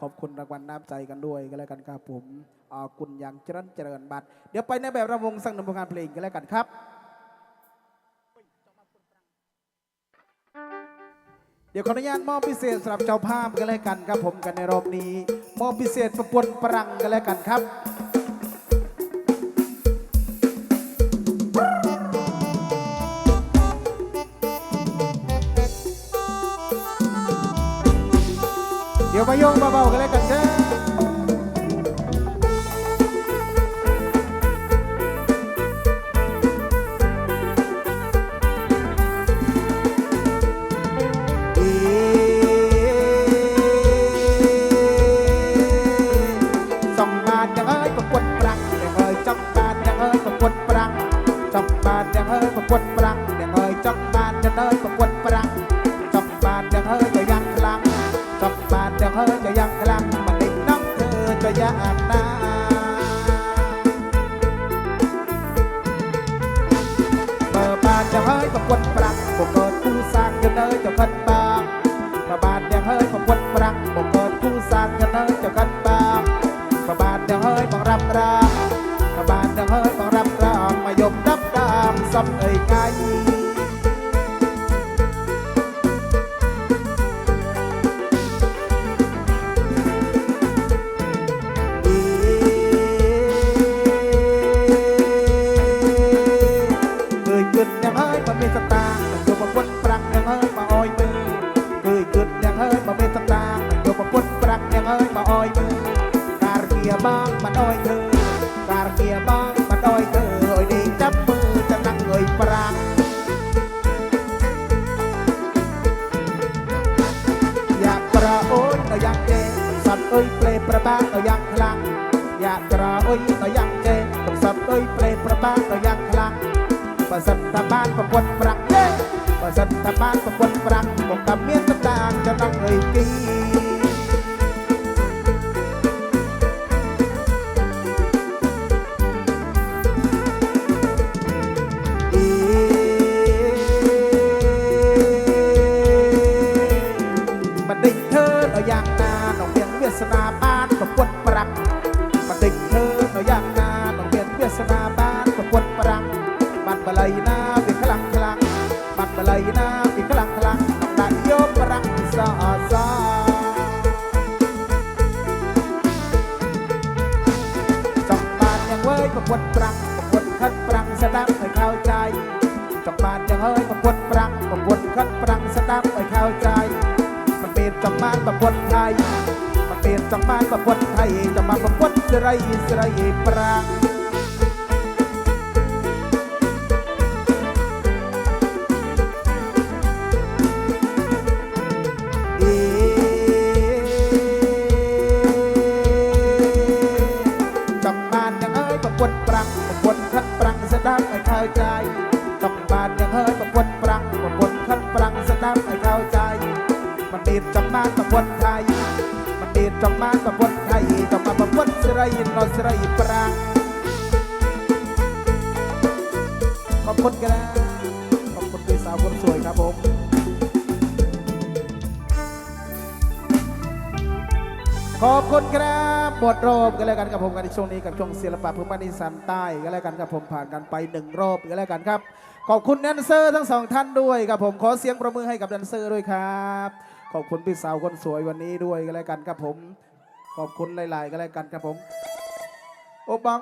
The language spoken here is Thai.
ขอบคุณรางวัลน้ำใจกันด้วยก็แล้วกันครับผมอ่าคุณยังเจริญเจริญบัตรเดี๋ยวไปในแบบระวงสั่งนึ่งผลงานเพลงกันแล้วกันครับ เดี๋ยวขออนุญาตมอบพิเศษสำหรับเจ้าภาพกันแล้วกันครับผมกันในรอบนี้ มอบพิเศษประปวนปรังกันแล้วกันครับ เดี๋ยวมาโยงเบาๆกันเลยกันครั อจะยากนาเปิดบานยังเอ้ยประกวดปรังบกเกิดคู่สร้างยังเอ้ยจะพันบางมาบานยังเอ้ยประกวดปรังบกเกิดคู่สร้างยังเอ้ยจะพันบางมาบานเดงเฮ้ยบังรับรางมาบานเดงเฮ้ยบังรับรางมายมรับดามซ้ำเอ่ยไง ប្រពន្ធប្រាក់យ៉ាងហើយមកអោយមើលគឺគិតយ៉ាងហើយមកមានសន្តានយកប្រពន្ធប្រាក់យ៉ាងហើយមកអោយមើលការគៀបងមិនអោយមើលការគៀបងមិនអោយមើលអោយដេកចាប់មើលចំណាំងអើយប្រាក់យ៉ាប្រអូនទៅយ៉ាងទេសត្វអើយផ្លេប្របាទៅយ៉ាងខ្លាំងយ៉ាក្រអុយទៅយ៉ាងទេកំសត់អើយផ្លេប្របាទៅយ៉ាងខ្លាំងបើសិនតាបានប្រពន្ធប្រាក់ សិនតែបានប្រពន្ធប្រាក់ក៏តែមានសម្ដាងចំណងអីគីបណ្ឌិតធ្វើដល់យ៉ាងណាក្នុងមានវាសនាបានប្រពន្ធប្រាក់បណ្ឌិតធ្វើដល់យ៉ាងណាក្នុងមានវាសនាបានប្រពន្ធប្រាក់ นบะไลนาเป็นคลังคลังน้องได้โยมปรังซาซาจองบานยังเว้ยประกวดปรังประกวดคัดปรังแสดงให้เข้าใจจองบานยังเฮ้ยประกวดปรังประกวดคัดปรังแสดงให้เข้าใจมันเป็นจำมานประก จำมานยังเอ้ยประกวดปรังประกวดคัดปรังสะดับให้เข้าใจจำมานยังเอ้ยประกวดปรังประกวดคัดปรังสะดับให้เข้าใจ มันเด็ดจังมานประกวดไทย มันเด็ดจังมานประกวดไทยจะมาประกวดสไรนอสไรปรางขอบคุณกันนะขอบคุณพี่สาวคนสวยครับผมขอบคุณครับ บทรอบกันแล้วกันกับผมกันในช่วงนี้กับช่วงศิลปะพื้นบ้านอีสานใต้กันแล้วกันกับผมผ่านกันไปหนึ่งรอบกันแล้วกันครับ ขอบคุณแดนเซอร์ทั้งสองท่านด้วยครับผมขอเสียงประมือให้กับแดนเซอร์ด้วยครับ ขอบคุณพี่สาวคนสวยวันนี้ด้วยกันแล้วกันครับผม ขอบคุณหลาย ๆกันแล้วกันครับผม โอบัง